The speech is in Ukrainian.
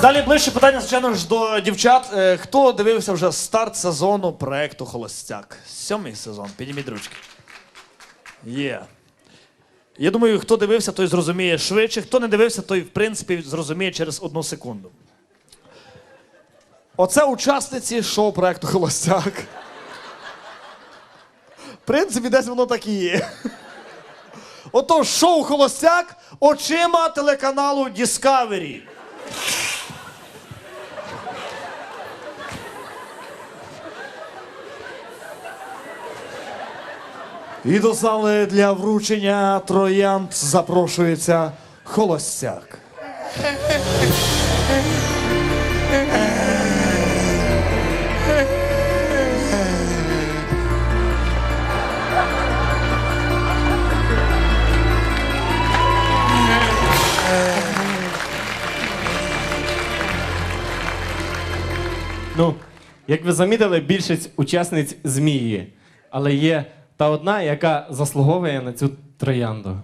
Далі ближче питання, звичайно ж, до дівчат. Е, Хто дивився вже старт сезону проекту Холостяк? Сьомий сезон. Підніміть ручки. Є. Я думаю, хто дивився, той зрозуміє швидше. Хто не дивився, той, в принципі, зрозуміє через одну секунду. Оце учасниці шоу проекту Холостяк. В принципі, десь воно так і є. Отож, шоу Холостяк очима телеканалу Discovery. І до зали для вручення троянд запрошується Холостяк. Ну, як ви замітили, більшість учасниць змії. Але є та одна, яка заслуговує на цю троянду.